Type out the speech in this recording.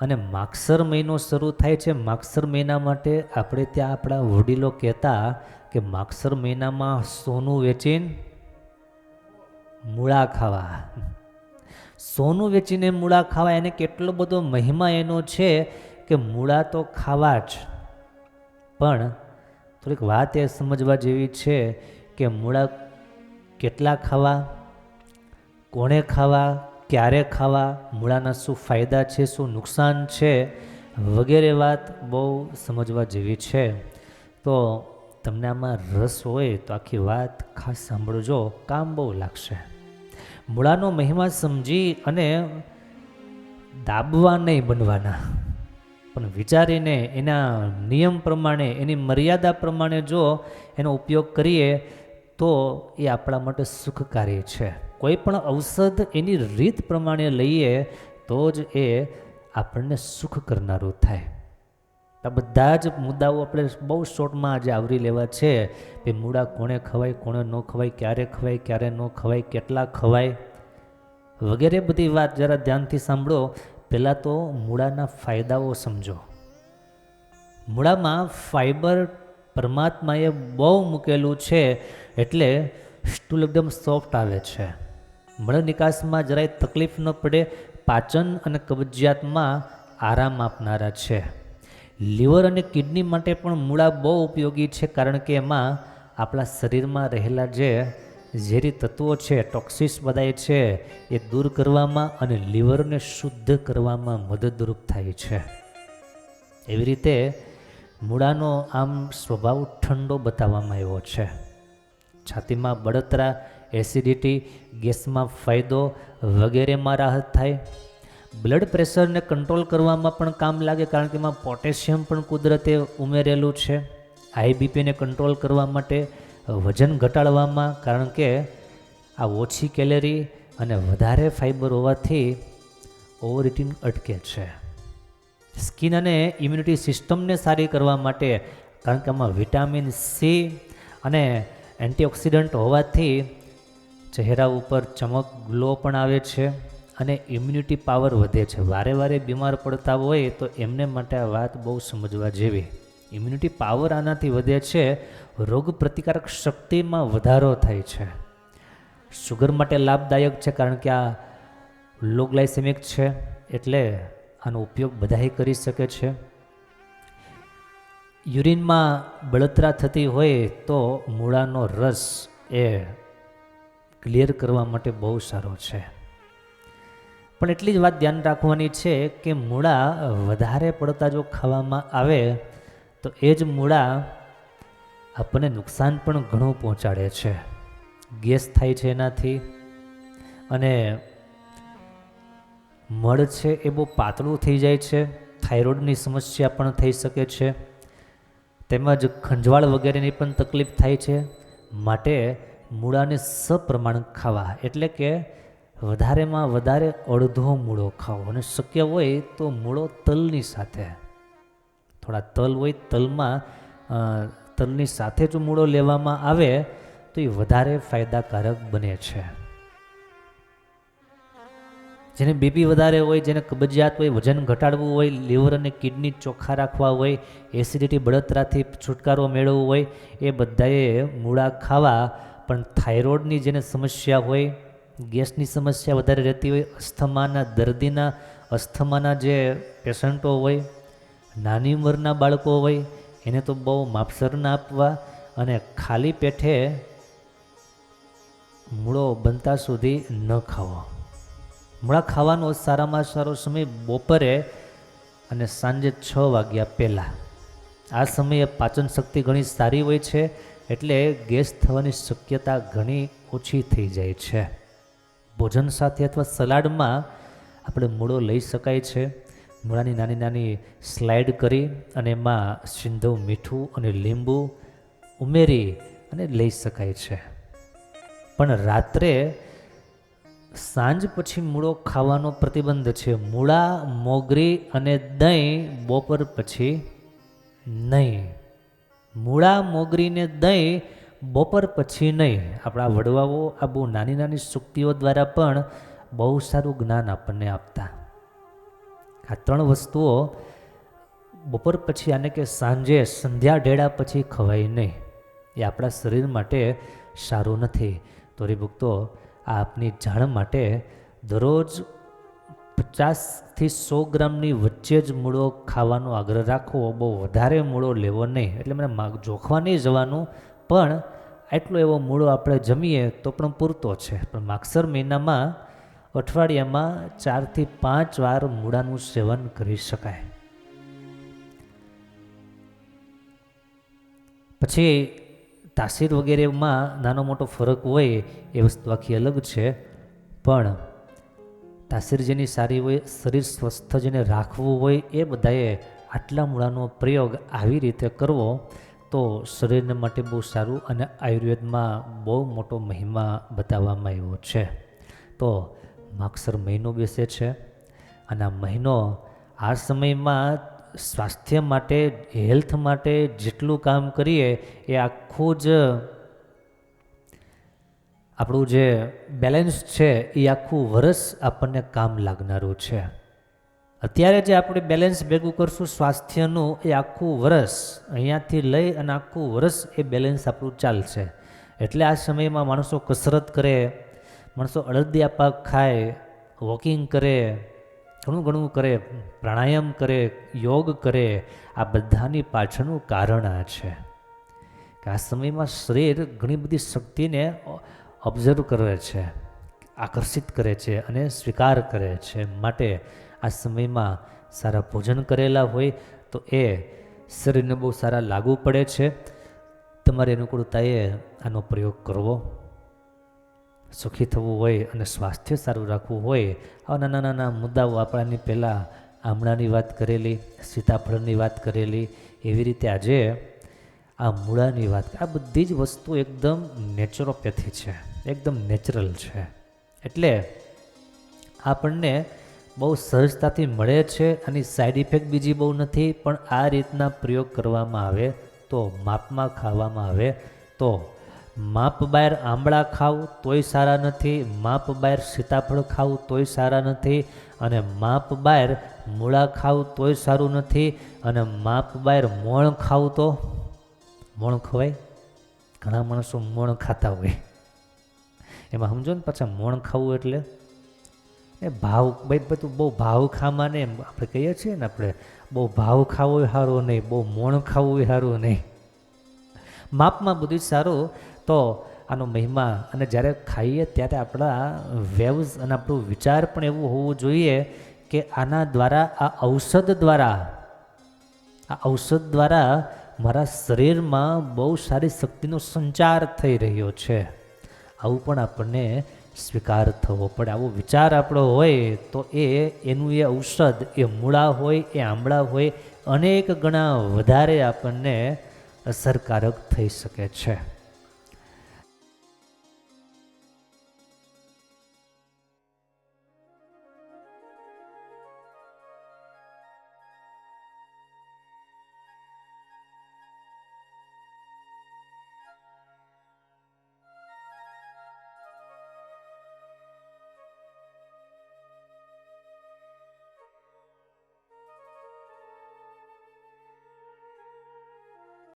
અને માગસર મહિનો શરૂ થાય છે. માગસર મહિના માટે આપણે ત્યાં આપણા વડીલો કહેતા કે માગસર મહિનામાં સોનું વેચીને મૂળા ખાવા. સોનું વેચીને મૂળા ખાવા એને કેટલો બધો મહિમા એનો છે કે મૂળા તો ખાવા જ. પણ થોડીક વાત એ સમજવા જેવી છે કે મૂળા કેટલા ખાવા, કોણે ખાવા ક્યારે ખાવા, મૂળાના શું ફાયદા છે, શું નુકસાન છે, વગેરે વાત બહુ સમજવા જેવી છે. તો તમને આમાં રસ હોય તો આખી વાત ખાસ સાંભળજો કામ બહુ લાગશે. મૂળાનો મહિમા સમજી અને દાબવા નહીં બનવાના. પણ વિચારીને એના નિયમ પ્રમાણે, એની મર્યાદા પ્રમાણે જો એનો ઉપયોગ કરીએ તો એ આપણા માટે સુખકારી છે. કોઈ પણ ઔષધ એની રીત પ્રમાણે લઈએ, તો જ એ આપણને સુખ કરનારું થાય. આ બધા જ મુદ્દાઓ આપણે બહુ શોર્ટમાં આજે આવરી લેવા છે, કે મૂળા કોણે ખવાય, કોણે ન ખવાય, ક્યારે ખવાય, ક્યારે ન ખવાય, કેટલા ખવાય, વગેરે બધી વાત જરા ધ્યાનથી સાંભળો. પહેલાં તો મૂળાના ફાયદાઓ સમજો. મૂળામાં ફાઈબર પરમાત્માએ બહુ મૂકેલું છે, એટલે સ્ટૂલ એકદમ સોફ્ટ આવે છે. મળ નિકાસમાં જરાય તકલીફ ન પડે, પાચન અને કબજિયાતમાં આરામ આપનારા છે. લીવર અને કિડની માટે પણ મૂળા બહુ ઉપયોગી છે કારણ કે એમાં આપણા શરીરમાં રહેલા જે ઝેરી તત્વો છે ટોક્સિસ બધાય છે, એ દૂર કરવામાં અને લીવરને શુદ્ધ કરવામાં મદદરૂપ થાય છે. એવી રીતે મૂળાનો આમ સ્વભાવ ઠંડો બતાવવામાં આવ્યો છે. છાતીમાં બળતરા એસિડિટી ગેસમાં ફાયદો વગેરેમાં રાહત થાય. બ્લડ પ્રેશરને કંટ્રોલ કરવામાં પણ કામ લાગે કારણ કે એમાં પોટેશિયમ પણ કુદરતે ઉમેરેલું છે. આઈબીપીને કંટ્રોલ કરવા માટે વજન ઘટાડવામાં કારણ કે આ ઓછી કેલેરી અને વધારે ફાઇબર હોવાથી ઓવર ઇટિંગ અટકે છે. સ્કિન અને ઇમ્યુનિટી સિસ્ટમને સારી કરવા માટે કારણ કે આમાં વિટામિન સી અને એન્ટીઓક્સિડન્ટ હોવાથી ચહેરા ઉપર ચમક ગ્લો પણ આવે છે અને ઇમ્યુનિટી પાવર વધે છે. વારે વારે બીમાર પડતા હોય તો એમને માટે આ વાત બહુ સમજવા જેવી. ઇમ્યુનિટી પાવર આનાથી વધે છે, રોગ પ્રતિકારક શક્તિમાં વધારો થાય છે. શુગર માટે લાભદાયક છે કારણ કે આ લો ગ્લાયસેમિક છે એટલે આનો ઉપયોગ બધાએ કરી શકે છે. યુરિનમાં બળતરા થતી હોય તો મૂળાનો રસ એ ક્લિયર કરવા માટે બહુ સારો છે. પણ એટલી જ વાત ધ્યાન રાખવાની છે કે મૂળા વધારે પડતા જો ખાવામાં આવે, તો એ જ મૂળા આપણને નુકસાન પણ ઘણું પહોંચાડે છે. ગેસ થાય છે એનાથી અને મળ છે એ બહુ પાતળું થઈ જાય છે, થાઇરોઇડની સમસ્યા પણ થઈ શકે છે, તેમજ ખંજવાળ વગેરેની પણ તકલીફ થાય છે, માટે મૂળાને સપ્રમાણ ખાવા. એટલે કે વધારેમાં વધારે અડધો મૂળો ખાવો. અને શક્ય હોય તો મૂળો તલની સાથે. થોડા તલ હોય તલમાં તલની સાથે જો મૂળો લેવામાં આવે, તો એ વધારે ફાયદાકારક બને છે. જેને બીપી વધારે હોય, જેને કબજિયાત હોય, વજન ઘટાડવું હોય, લીવર અને કિડની ચોખ્ખા રાખવા હોય, એસિડિટી, બળતરાથી છુટકારો મેળવવો હોય, એ બધાએ મૂળા ખાવા પણ થાઇરોઇડની જેને સમસ્યા હોય, ગેસની સમસ્યા વધારે રહેતી હોય, અસ્થમાના દર્દીના, અસ્થમાના જે પેશન્ટો હોય, નાની ઉંમરના બાળકો હોય, એને તો બહુ માપસર ના આપવા અને ખાલી પેઠે મૂળો બનતા સુધી ન ખાવો. મૂળા ખાવાનો સારામાં સારો સમય બપોરે અને સાંજે છ વાગ્યા પહેલાં. આ સમયે પાચન શક્તિ ઘણી સારી હોય છે એટલે ગેસ થવાની શક્યતા ઘણી ઓછી થઈ જાય છે. ભોજન સાથે અથવા સલાડમાં આપણે મૂળો લઈ શકાય છે. મૂળાની નાની નાની સ્લાઇડ કરી અને એમાં સિંધવ મીઠું અને લીંબુ ઉમેરી અને લઈ શકાય છે. પણ રાત્રે સાંજ પછી મૂળો ખાવાનો પ્રતિબંધ છે. મૂળા, મોગરી અને દહીં બપોર પછી નહીં. મૂળા મોગરીને દહીં બપોર પછી નહીં. આપણા વડવાઓ આ બહુ નાની નાની સુક્તિઓ દ્વારા પણ બહુ સારું જ્ઞાન આપણને આપતા. આ ત્રણ વસ્તુઓ બપોર પછી આને કે સાંજે સંધ્યા ઢેડા પછી ખવાય નહીં. એ આપણા શરીર માટે સારું નથી. તો ભક્તો આ આપની જાણ માટે દરરોજ પચાસથી સો ગ્રામની વચ્ચે જ મૂળો ખાવાનો આગ્રહ રાખવો, બહુ વધારે મૂળો લેવો નહીં. એટલે મને માગ જોખવા નહીં જવાનું. પણ એટલો એવો મૂળો આપણે જમીએ તો પણ પૂરતો છે. પણ માગસર મહિનામાં અઠવાડિયામાં ચારથી પાંચ વાર મૂળાનું સેવન કરી શકાય. પછી તાસીર વગેરેમાં નાનો મોટો ફરક હોય, એ વસ્તુ આખી અલગ છે. પણ તાસીર જેની સારી હોય, શરીર સ્વસ્થ જેને રાખવું હોય એ બધાએ આટલા મૂળાનો પ્રયોગ આવી રીતે કરવો તો શરીરને માટે બહુ સારું અને આયુર્વેદમાં બહુ મોટો મહિમા બતાવવામાં આવ્યો છે. તો માગસર મહિનો બેસે છે અને આ મહિનો આ સમયમાં સ્વાસ્થ્ય માટે, હેલ્થ માટે જેટલું કામ કરીએ એ આખું જ આપણું જે બેલેન્સ છે એ આખું વરસ આપણને કામ લાગનારું છે. અત્યારે જે આપણે બેલેન્સ ભેગું કરશું સ્વાસ્થ્યનું, એ આખું વરસ અહીંયાથી લઈ અને આખું વરસ એ બેલેન્સ આપણું ચાલશે. એટલે આ સમયમાં માણસો કસરત કરે, માણસો અડદિયા પાક ખાય વોકિંગ કરે, ઘણું ઘણું કરે, પ્રાણાયામ કરે, યોગ કરે, આ બધાની પાછળનું કારણ આ છે. કે આ સમયમાં શરીર ઘણી બધી શક્તિને ઓબ્ઝર્વ કરે છે, આકર્ષિત કરે છે અને સ્વીકાર કરે છે. માટે આ સમયમાં સારા ભોજન કરેલા હોય તો એ શરીરને બહુ સારા લાગુ પડે છે. તમારી અનુકૂળતાએ આનો પ્રયોગ કરવો. સુખી થવું હોય અને સ્વાસ્થ્ય સારું રાખવું હોય, આવા નાના નાના મુદ્દાઓ આપણાની પહેલાં આમળાની વાત કરેલી, સીતાફળની વાત કરેલી, એવી રીતે આજે આ મૂળાની વાત, આ બધી જ વસ્તુ એકદમ નેચરોપેથી છે. એકદમ નેચરલ છે. એટલે આપણને બહુ સહજતાથી મળે છે અને સાઈડ ઇફેક્ટ બીજી બહુ નથી, પણ આ રીતના પ્રયોગ કરવામાં આવે તો માપમાં ખાવામાં આવે. તો માપ બહાર આંબળા ખાવ તોય સારા નથી, માપ બહાર સીતાફળ ખાવું તોય સારા નથી, અને માપ બહાર મૂળા ખાવું તોય સારું નથી, અને માપ બહાર મોણ ખાવું તો, મોણ ખવાય? ઘણા માણસો મોણ ખાતા હોય. એમાં સમજો ને પાછા મોણ ખાવું એટલે? એ ભાવ ભાઈ બધું બહુ ભાવ ખામાને આપણે કહીએ છીએ ને આપણે, બહુ ભાવ ખાવો સારું નહીં, બહુ મોણ ખાવું સારું નહીં. માપમાં બધું સારું, તો આનો મહિમા અને જ્યારે ખાઈએ ત્યારે આપણા વેવ્સ અને આપણું વિચાર પણ એવું હોવું જોઈએ કે આના દ્વારા, આ ઔષધ દ્વારા, આ ઔષધ દ્વારા મારા શરીરમાં બહુ સારી શક્તિનો સંચાર થઈ રહ્યો છે. આવું પણ આપણને સ્વીકાર થવો પડે. આવો વિચાર આપણો હોય તો એ, એનું એ ઔષધ, એ મૂળા હોય, એ આંબળા હોય, અનેક ગણા વધારે આપણને અસરકારક થઈ શકે છે.